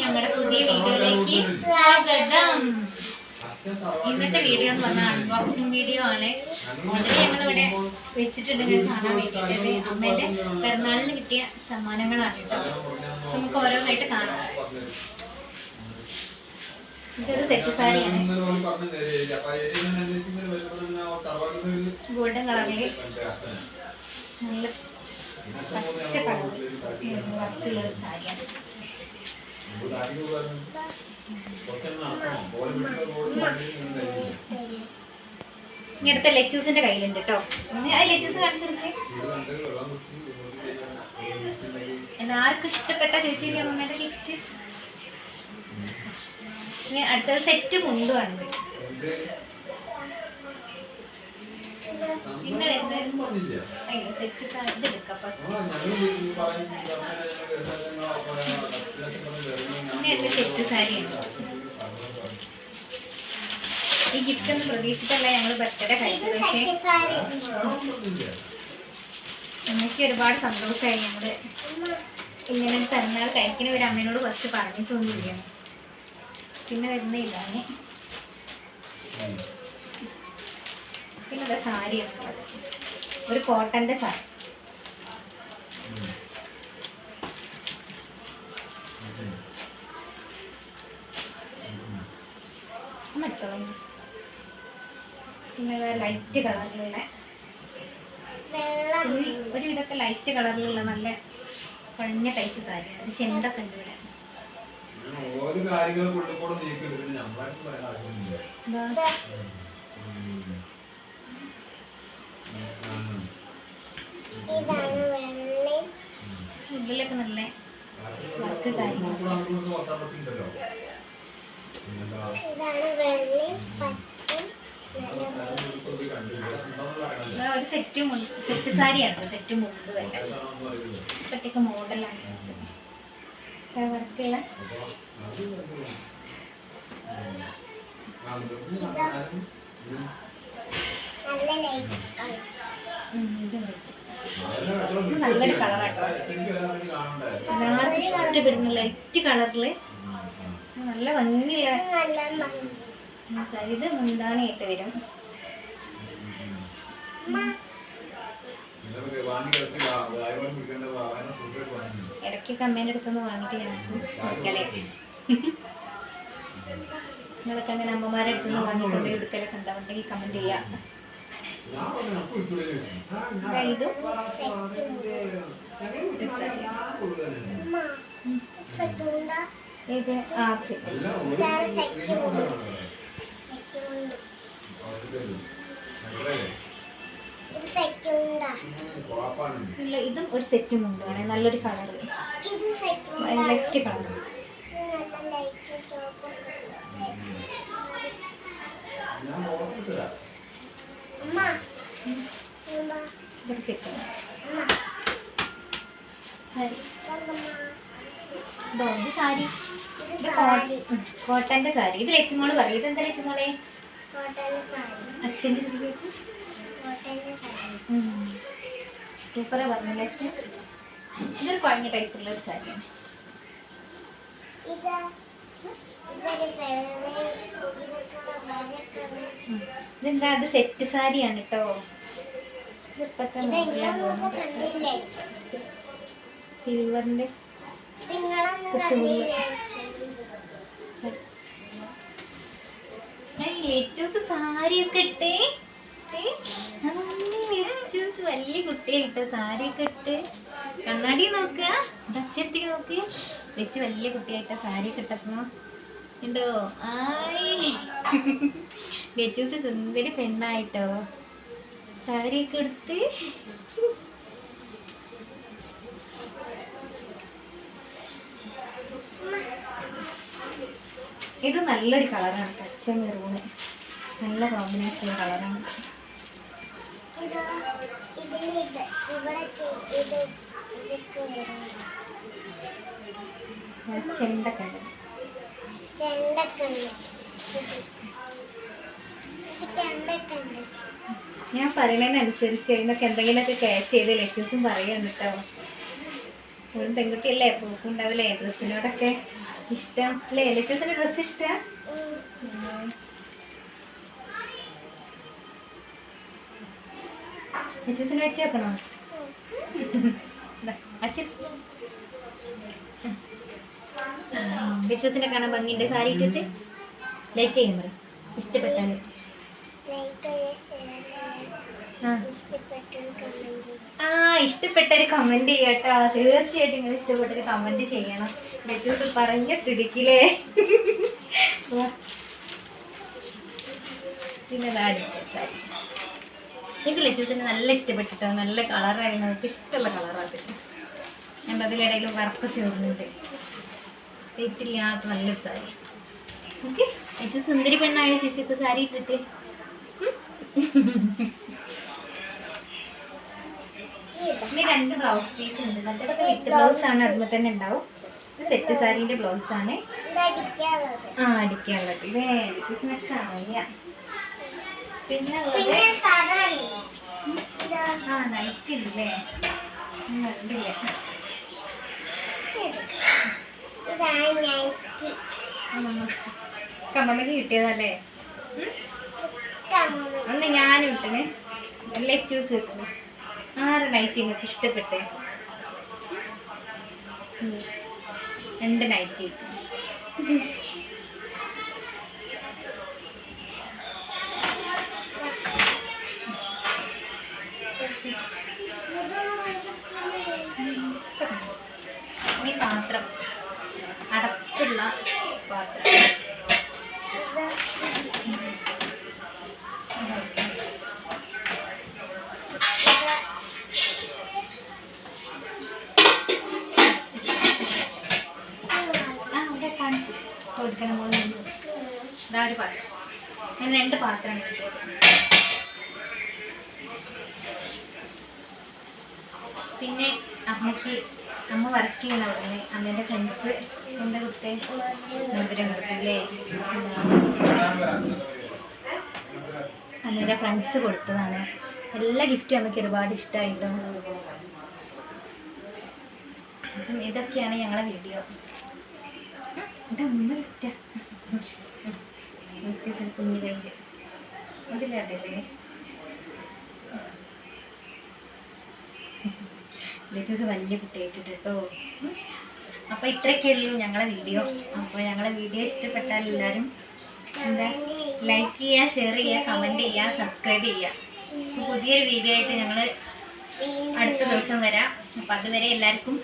ഞങ്ങളുടെ പുതിയ വീഡിയോയിലേക്ക് സ്വാഗതം. ഇന്നത്തെ വീഡിയോ എന്ന് പറഞ്ഞാൽ അൺബോക്സിംഗ് വീഡിയോ ആണ്. ഓൾറെഡി ഞങ്ങൾ ഇവിടെ വെച്ചിട്ടുണ്ട് ഞാൻ കാണാൻ വേണ്ടിയിട്ട്. അമ്മേന്റെ പിറന്നാളിന് കിട്ടിയ സമ്മാനങ്ങളാണ് കേട്ടോ നമുക്ക് ഓരോന്നായിട്ട് കാണാം. ഇതൊരു സെറ്റ് ഗോൾഡൻ നല്ല പച്ച കളർ വർക്കുള്ള ഒരു സാരിയാണ് ഇനി ലെക്ചേഴ്സിന്റെ കയ്യിലുണ്ട് കേട്ടോ ലെച്ചൂസ് കാണിച്ചു കൊടുക്കേ. എല്ലാവർക്കും ഇഷ്ടപ്പെട്ട ചേച്ചി അമ്മമ്മേന്റെ ഗിഫ്റ്റ് ഇനി അടുത്തത് സെറ്റ് മുണ്ടുമാണ് പിന്നെ സെറ്റ് ഇത് എടുക്കാം എന്റെ സെറ്റ് സാരിയാണ് ഈ ഗിഫ്റ്റ് ഒന്നും പ്രതീക്ഷിച്ചല്ല ഞങ്ങൾ ബർത്ത്ഡേ കഴിച്ചത്. പക്ഷേ അമ്മയ്ക്ക് ഒരുപാട് സന്തോഷമായി ഞങ്ങൾ ഇങ്ങനെ തന്നാൽ കഴിക്കുന്ന ഒരു അമ്മേനോട് ഫസ്റ്റ് പറഞ്ഞിട്ടൊന്നുമില്ല. പിന്നെ വരുന്നില്ല പിന്നെ സാരിയാണ് ഒരു കോട്ടന്റെ സാരി. എടുത്തോളൂ പിന്നെ ലൈറ്റ് കളറിലുള്ള ഒരു ഇതൊക്കെ ലൈറ്റ് കളറിലുള്ള നല്ല പഴഞ്ഞ ടൈപ്പ് സാരിയാണ് ചെന്തൊക്കെ ഉണ്ട് ഇവിടെ ഉള്ളിലൊക്കെ നല്ല വർക്ക് കാര്യങ്ങൾ ഇതാ ഒരു സെറ്റ് സെറ്റ് സാരിയാണ് സെറ്റ് മുണ്ട് വരെ. ഇപ്പത്തേക്ക് മോഡലാണ് വർക്കുള്ള. നല്ലൊരു കളറാട്ടോ. എല്ലാവർക്കും ഇഷ്ടപ്പെടുന്ന ലൈറ്റ് കളറിൽ നല്ല ഭംഗിയുള്ള ഇത് മുന്താണിയായിട്ട് വരും ഇടയ്ക്ക് അമ്മേന്റെ അടുത്തുനിന്ന് വാങ്ങിട്ട് എടുക്കലേ നിങ്ങളൊക്കെ അങ്ങനെ അമ്മമാരുടെ അടുത്തുനിന്ന് വാങ്ങിക്കൊണ്ട് എടുക്കലൊക്കെ ഉണ്ടാവുണ്ടെങ്കിൽ കമന്റ് ചെയ്യാം ഇതും ഇത് ഇല്ല ഇതും ഒരു സെറ്റ് മുണ്ടാണ് നല്ലൊരു colour light colour set sari. ഇതോ സാരി. ഇത് കോട്ടന്റെ സാരി. ഇത് ലക്ഷ്മോൾ പറയും. ഇതെന്താ ലക്ഷ്മോളെ അച്ഛന്റെ പറഞ്ഞു സൂപ്പറാ പറഞ്ഞില്ലേ അച്ഛൻ. ഇതൊരു കുഴഞ്ഞ ടൈപ്പുള്ള ഒരു സാരിയാണ്. ഇതെന്താ? അത് സെറ്റ് സാരിയാണ് കേട്ടോ ഇപ്പത്തെ സിൽവറിന്റെ ലേറ്റസ് സാരിയൊക്കെ ഇട്ടേ. ലേറ്റസ് വലിയ കുട്ടിയായിട്ടോ സാരിയൊക്കെ ഇട്ട്. കണ്ണാടി നോക്കുക ദച്ചത്തി നോക്ക്. വെച്ച് വലിയ കുട്ടിയായിട്ടോ സാരിയൊക്കെ ഇട്ടപ്പോ. ഉണ്ടോ ആയി. വെച്ചൂസ് സുന്ദരി പെണ്ണായിട്ടോ സാരിയൊക്കെ എടുത്ത്. ഇത് നല്ലൊരു കളറാണ്. പച്ച മെറൂണ് നല്ല കോമ്പിനേഷൻ കളറാണ്. ചെണ്ടൊക്കെ ഉണ്ട് ഞാൻ പറയുന്നതിനനുസരിച്ച് അതിനൊക്കെ എന്തെങ്കിലുമൊക്കെ ക്യാച്ച് ചെയ്ത് ലെറ്റേഴ്സും പറയാൻ കേട്ടോ. ഒരു പെൺകുട്ടിയല്ലേ? പോക്കുണ്ടാവില്ലേ ഡ്രസ്സിനോടൊക്കെ ഇഷ്ടം. അല്ലേ? ലെറ്റസിന് ഡ്രസ്സ് ഇഷ്ടം? ലെറ്റസിന് വെച്ച് വെക്കണോ? ലെറ്റസിനെ കാണാൻ ഭംഗിയുണ്ട്. സാരി ഇട്ടിട്ട് ലൈക്ക് ചെയ്യാൻ പറയും ഇഷ്ടപ്പെട്ടാൽ ആ. ഇഷ്ടപ്പെട്ട ഇഷ്ടപ്പെട്ടൊരു കമന്റ് ചെയ്യട്ടോ. തീർച്ചയായിട്ടും നിങ്ങൾ ഇഷ്ടപ്പെട്ടൊരു കമന്റ് ചെയ്യണം. ലെറ്റൂസ് പറഞ്ഞ സ്ഥിതിക്കില്ലേ. പിന്നെ സാരി. ഇത് ലെറ്റൂസിന് നല്ല ഇഷ്ടപ്പെട്ടിട്ടോ. നല്ല കളറായിരുന്നു അവർക്ക് ഇഷ്ടമുള്ള കളറാണ് ഞാൻ അതിലിടയിൽ വർക്ക് ചേർന്നുണ്ട് തെറ്റില്ലാത്ത നല്ല സാരി. ഓക്കെ. ചേച്ചി സുന്ദരി പെണ്ണായ ചേച്ചിക്ക് സാരി ഇട്ടിട്ട്? രണ്ട് ബ്ലൗസ് പീസ് ഉണ്ട്. മറ്റേതൊക്കെ വിത്ത് ബ്ലൗസ് ആണ് അതിൽ തന്നെ ഉണ്ടാവും. സെറ്റ് സാരീന്റെ ബ്ലൗസ് ആണ്. ആ അടിക്കാനുള്ളത്. ഇതേ ചേച്ചിനൊക്കെ അറിയാം. പിന്നെ ആ നൈറ്റ് ഇല്ലേ? കണ്ടില്ല? കമ്മമ്മക്ക് കിട്ടിയതല്ലേ? ഒന്ന് ഞാനും ഇട്ടിന്. ലെക്ചേഴ്സ് കിട്ടുന്നു. ആറ് നൈറ്റി നിങ്ങൾക്ക് ഇഷ്ടപ്പെട്ടേ. രണ്ട് നൈറ്റി ഈ പാത്രം അടപ്പുള്ള പാത്രം കൊടുക്കണം പോലെ ഇതാ. ഒരു പാത്രം. ഞാൻ രണ്ട് പാത്രം. പിന്നെ അമ്മയ്ക്ക് അമ്മ വർക്ക് ചെയ്യുന്ന അവിടെ അമ്മേന്റെ ഫ്രണ്ട്സ് എന്താ കൊടുത്തേ മോതിരം കൊടുക്കല്ലേ അമ്മേന്റെ ഫ്രണ്ട്സ് കൊടുത്തതാണ്. എല്ലാ ഗിഫ്റ്റും അമ്മയ്ക്ക് ഒരുപാട് ഇഷ്ടമായിട്ടും അപ്പം ഇതൊക്കെയാണ് ഞങ്ങളുടെ വീഡിയോ കുഞ്ഞു കയ്യിൽ ലേറ്റസ് വലിയ കുട്ടിയായിട്ടിട്ട് കേട്ടോ. അപ്പോൾ ഇത്രയൊക്കെ ഉള്ളൂ ഞങ്ങളെ വീഡിയോ. അപ്പോൾ ഞങ്ങളെ വീഡിയോ ഇഷ്ടപ്പെട്ടാൽ എല്ലാവരും എന്താ ലൈക്ക് ചെയ്യാ ഷെയർ ചെയ്യാ കമന്റ് ചെയ്യാ സബ്സ്ക്രൈബ് ചെയ്യാ. പുതിയൊരു വീഡിയോ ആയിട്ട് ഞങ്ങൾ അടുത്ത ദിവസം വരാം. അപ്പോൾ അതുവരെ എല്ലാവർക്കും